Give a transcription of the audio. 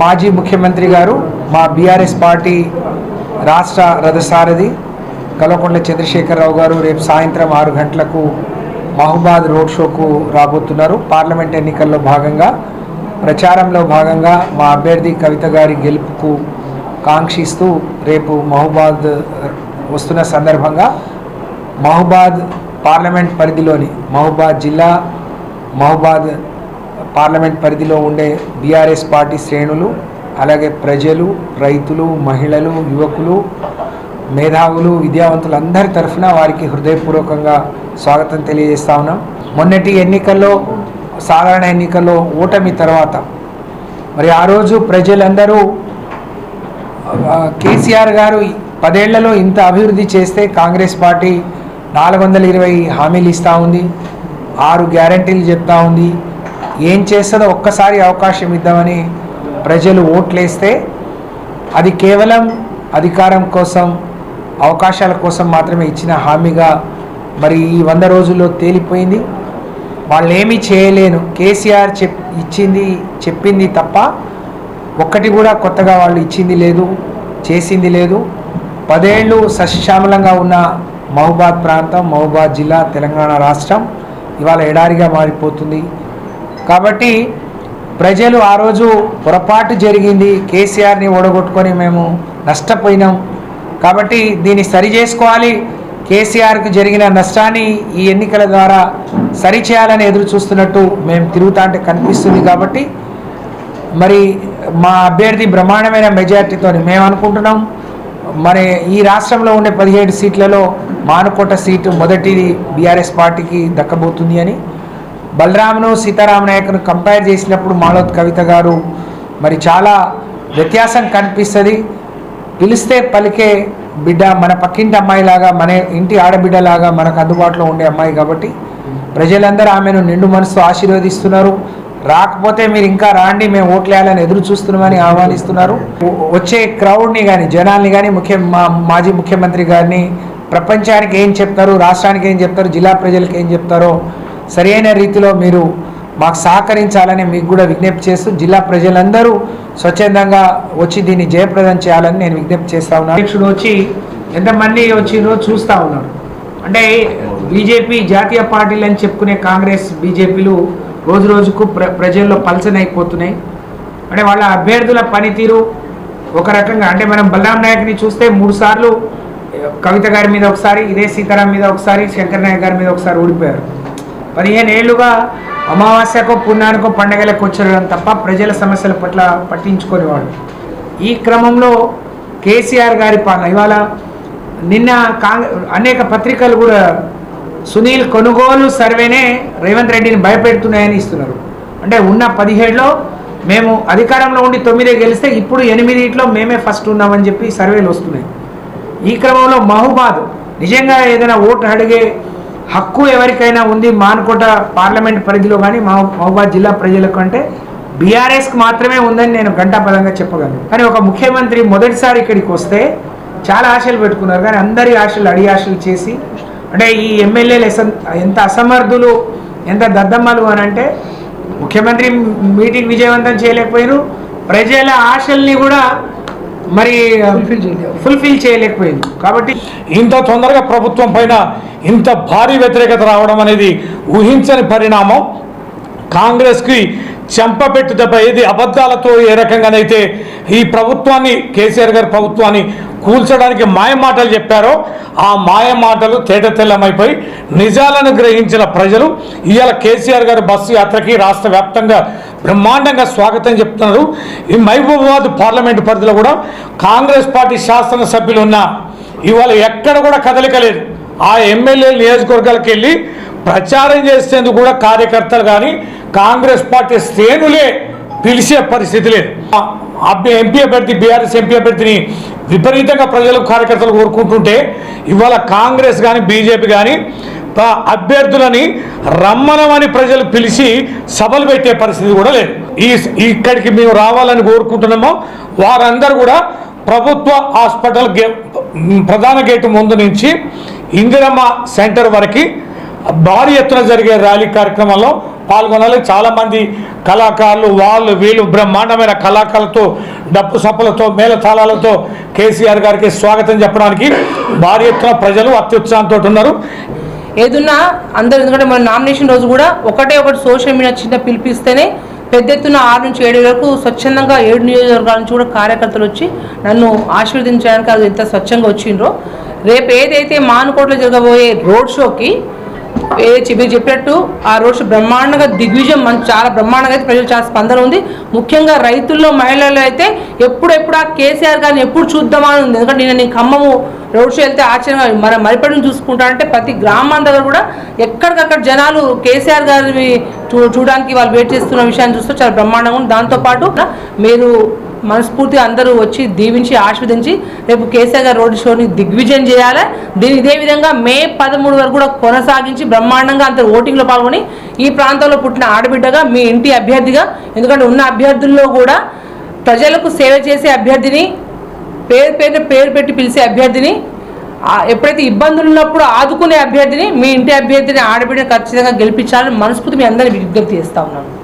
మాజీ ముఖ్యమంత్రి గారు మా బీఆర్ఎస్ పార్టీ రాష్ట్ర రథసారథి కల్వకుంట్ల చంద్రశేఖరరావు గారు రేపు సాయంత్రం ఆరు గంటలకు మహబాద్ రోడ్ షోకు రాబోతున్నారు. పార్లమెంట్ ఎన్నికల్లో భాగంగా ప్రచారంలో భాగంగా మా అభ్యర్థి కవిత గారి గెలుపుకు కాంక్షిస్తూ రేపు మహబాద్ వస్తున్న సందర్భంగా మహబాద్ పార్లమెంట్ పరిధిలోని మహబాద్ జిల్లా మహబాద్ పార్లమెంట్ పరిధిలో ఉండే బీఆర్ఎస్ పార్టీ శ్రేణులు అలాగే ప్రజలు రైతులు మహిళలు యువకులు మేధావులు విద్యావంతులు అందరి తరఫున వారికి హృదయపూర్వకంగా స్వాగతం తెలియజేస్తా ఉన్నాం. మొన్నటి ఎన్నికల్లో సాధారణ ఎన్నికల్లో ఓటమి తర్వాత మరి ఆ రోజు ప్రజలందరూ కేసీఆర్ గారు పదేళ్ళలో ఇంత అభివృద్ధి చేస్తే కాంగ్రెస్ పార్టీ నాలుగు వందల ఇరవై హామీలు ఇస్తూ ఉంది ఆరు గ్యారంటీలు చెప్తా ఉంది ఏం చేస్తుందో ఒక్కసారి అవకాశం ఇద్దామని ప్రజలు ఓట్లేస్తే అది కేవలం అధికారం కోసం అవకాశాల కోసం మాత్రమే ఇచ్చిన హామీగా మరి ఈ వంద రోజుల్లో తేలిపోయింది. వాళ్ళు ఏమీ చేయలేను. కేసీఆర్ చెప్ ఇచ్చింది చెప్పింది తప్ప ఒక్కటి కూడా కొత్తగా వాళ్ళు ఇచ్చింది లేదు చేసింది లేదు. పదేళ్ళు సస్యశ్యామలంగా ఉన్న మహబాద్ ప్రాంతం మహబాద్ జిల్లా తెలంగాణ రాష్ట్రం ఇవాళ ఎడారిగా మారిపోతుంది. కాబట్టి ప్రజలు ఆ రోజు పొరపాటు జరిగింది కేసీఆర్ని ఓడగొట్టుకొని మేము నష్టపోయినాం. కాబట్టి దీన్ని సరి చేసుకోవాలి. కేసీఆర్కి జరిగిన నష్టాన్ని ఈ ఎన్నికల ద్వారా సరిచేయాలని ఎదురు చూస్తున్నట్టు మేము తిరుగుతా అంటే కనిపిస్తుంది కాబట్టి మరి మా అభ్యర్థి బ్రహ్మాండమైన మెజార్టీతో మేము అనుకుంటున్నాం. మరి ఈ రాష్ట్రంలో ఉండే పదిహేడు సీట్లలో మానుకోట సీటు మొదటిది బీఆర్ఎస్ పార్టీకి దక్కబోతుంది అని బలరామును సీతారామ నాయకును కంపేర్ చేసినప్పుడు మాలోత్ కవిత గారు మరి చాలా వ్యత్యాసం కనిపిస్తుంది. పిలిస్తే పలికే బిడ్డ మన పక్కింటి అమ్మాయిలాగా మన ఇంటి ఆడబిడ్డలాగా మనకు అందుబాటులో ఉండే అమ్మాయి కాబట్టి ప్రజలందరూ ఆమెను నిండు మనసుతో ఆశీర్వదిస్తున్నారు. రాకపోతే మీరు ఇంకా రాండి మేము ఓట్లేయాలని ఎదురు చూస్తున్నామని ఆహ్వానిస్తున్నారు. వచ్చే క్రౌడ్ని కానీ జనాల్ని కానీ ముఖ్య మా మాజీ ముఖ్యమంత్రి గారిని ప్రపంచానికి ఏం చెప్తారు రాష్ట్రానికి ఏం చెప్తారు జిల్లా ప్రజలకు ఏం చెప్తారో సరైన రీతిలో మీరు మాకు సహకరించాలని మీకు కూడా విజ్ఞప్తి చేస్తూ జిల్లా ప్రజలందరూ స్వచ్ఛందంగా వచ్చి దీన్ని జయప్రదం చేయాలని నేను విజ్ఞప్తి చేస్తా ఉన్నాను. అధ్యక్షుడు వచ్చి ఎంతమంది వచ్చిందో చూస్తూ ఉన్నాడు. అంటే బీజేపీ జాతీయ పార్టీలు అని చెప్పుకునే కాంగ్రెస్ బీజేపీలు రోజు రోజుకు ప్ర ప్రజల్లో పలచనైపోతున్నాయి అంటే వాళ్ళ అభ్యర్థుల పనితీరు ఒక రకంగా అంటే మనం బలరాం నాయక్ని చూస్తే మూడు సార్లు కవిత గారి మీద ఒకసారి ఇదే సీతారాం మీద ఒకసారి శంకర్ నాయక్ గారి మీద ఒకసారి ఓడిపోయారు. పదిహేను ఏళ్ళుగా అమావాస్యకో పుణ్యానికో పండగలకు వచ్చారు తప్ప ప్రజల సమస్యల పట్ల పట్టించుకునేవాడు. ఈ క్రమంలో కేసీఆర్ గారి పాలన. ఇవాళ నిన్న అనేక పత్రికలు కూడా సునీల్ కొనుగోలు సర్వేనే రేవంత్ రెడ్డిని భయపెడుతున్నాయని ఇస్తున్నారు. అంటే ఉన్న పదిహేడులో మేము అధికారంలో ఉండి తొమ్మిదే గెలిస్తే ఇప్పుడు ఎనిమిదిట్లో మేమే ఫస్ట్ ఉన్నామని చెప్పి సర్వేలు వస్తున్నాయి. ఈ క్రమంలో మహుబాద్ నిజంగా ఏదైనా ఓటు అడిగే హక్కు ఎవరికైనా ఉంది మానుకోట పార్లమెంట్ పరిధిలో కానీ మహబాద్ జిల్లా ప్రజలకు అంటే బీఆర్ఎస్కి మాత్రమే ఉందని నేను ఘంటాపదంగా చెప్పగలను. కానీ ఒక ముఖ్యమంత్రి మొదటిసారి ఇక్కడికి వస్తే చాలా ఆశలు పెట్టుకున్నారు. కానీ అందరి ఆశలు అడి ఆశలు చేసి అంటే ఈ ఎమ్మెల్యేలు ఎంత అసమర్థులు ఎంత దద్దమ్మలు అని అంటే ముఖ్యమంత్రి మీటింగ్ విజయవంతం చేయలేకపోయారు ప్రజల ఆశల్ని కూడా మరి ఫుల్ఫిల్ చేయలేకపోయింది. కాబట్టి ఇంత తొందరగా ప్రభుత్వం పైన ఇంత భారీ వ్యతిరేకత రావడం అనేది ఊహించని పరిణామం. కాంగ్రెస్కి చెంపపెట్టు దెబ్బ ఏది అబద్ధాలతో ఏ రకంగానైతే ఈ ప్రభుత్వాన్ని కేసీఆర్ గారి ప్రభుత్వాన్ని కూల్చడానికి మాయ మాటలు చెప్పారో ఆ మాయ మాటలు తేట తెల్లమైపోయి నిజాలను గ్రహించిన ప్రజలు ఇవాళ కేసీఆర్ గారి బస్సు యాత్రకి రాష్ట్ర వ్యాప్తంగా బ్రహ్మాండంగా స్వాగతం చెప్తున్నారు. ఈ మహబూబాబాద్ పార్లమెంటు పరిధిలో కూడా కాంగ్రెస్ పార్టీ శాసనసభ్యులు ఉన్న ఇవాళ ఎక్కడ కూడా కదలిక లేదు. ఆ ఎమ్మెల్యే నియోజకవర్గాలకు వెళ్ళి ప్రచారం చేసేందుకు కూడా కార్యకర్తలు కానీ కాంగ్రెస్ పార్టీ శ్రేణులే పిలిచే పరిస్థితి లేదు. అభ్య ఎంపీ అభ్యర్థి బీఆర్ఎస్ ఎంపీ అభ్యర్థిని విపరీతంగా ప్రజలు కార్యకర్తలు కోరుకుంటుంటే ఇవాళ కాంగ్రెస్ కానీ బీజేపీ కానీ అభ్యర్థులని రమ్మనమని ప్రజలు పిలిచి సభలు పెట్టే పరిస్థితి కూడా లేదు. ఈ ఇక్కడికి మేము రావాలని కోరుకుంటున్నామో వారందరూ కూడా ప్రభుత్వ హాస్పిటల్ గే ప్రధాన గేటు ముందు నుంచి ఇందిరమ్మ సెంటర్ వరకు భారీ ఎత్తున జరిగే ర్యాలీ కార్యక్రమంలో పాల్గొనాలి. చాలామంది కళాకారులు వాళ్ళు వీళ్ళు బ్రహ్మాండమైన కళాకారులతో డప్పు సప్పలతో మేళతాళాలతో కేసీఆర్ గారికి స్వాగతం చెప్పడానికి భారీ ఎత్తున ప్రజలు అత్యుత్సాహంతో ఉన్నారు. ఏదున్నా అందరూ ఎందుకంటే మన నామినేషన్ రోజు కూడా ఒకటే ఒకటి సోషల్ మీడియా చిన్న పిలిపిస్తేనే పెద్ద ఎత్తున ఆరు నుంచి ఏడు వరకు స్వచ్ఛందంగా ఏడు నియోజకవర్గాల నుంచి కూడా కార్యకర్తలు వచ్చి నన్ను ఆశీర్వదించడానికి అది ఎంత స్వచ్ఛంగా వచ్చిండ్రో. రేపు ఏదైతే మానుకోటలో జరగబోయే రోడ్ షోకి ఏ మీరు చెప్పినట్టు ఆ రోజు బ్రహ్మాండంగా దిగ్విజయం మంచి చాలా బ్రహ్మాండంగా అయితే ప్రజలు చాలా స్పందన ఉంది. ముఖ్యంగా రైతుల్లో మహిళల్లో అయితే ఎప్పుడెప్పుడు ఆ కేసీఆర్ గారిని ఎప్పుడు చూద్దామా ఉంది. ఎందుకంటే నేను నీ ఖమ్మము రోడ్ షో వెళ్తే ఆశ్చర్యంగా మన మరిపడిని చూసుకుంటానంటే ప్రతి గ్రామం దగ్గర కూడా ఎక్కడికక్కడ జనాలు కేసీఆర్ గారిని చూ చూడడానికి వాళ్ళు వెయిట్ చేస్తున్న విషయాన్ని చూస్తే చాలా బ్రహ్మాండంగా ఉంది. దాంతోపాటు మీరు మనస్ఫూర్తిగా అందరూ వచ్చి దీవించి ఆస్వాదించి రేపు కేసీఆర్ గారు రోడ్ షోని దిగ్విజయం చేయాలి. దీని ఇదే విధంగా మే పదమూడు వరకు కూడా కొనసాగించి బ్రహ్మాండంగా అంత ఓటింగ్లో పాల్గొని ఈ ప్రాంతంలో పుట్టిన ఆడబిడ్డగా మీ ఇంటి అభ్యర్థిగా ఎందుకంటే ఉన్న అభ్యర్థుల్లో కూడా ప్రజలకు సేవ చేసే అభ్యర్థిని పేరు పేరున పేరు పెట్టి పిలిచే అభ్యర్థిని ఎప్పుడైతే ఇబ్బందులు ఉన్నప్పుడు ఆదుకునే అభ్యర్థిని మీ ఇంటి అభ్యర్థిని ఆడబిడ్డని ఖచ్చితంగా గెలిపించాలని మనస్ఫూర్తి మీ అందరినీ విజ్ఞప్తి చేస్తా ఉన్నాను.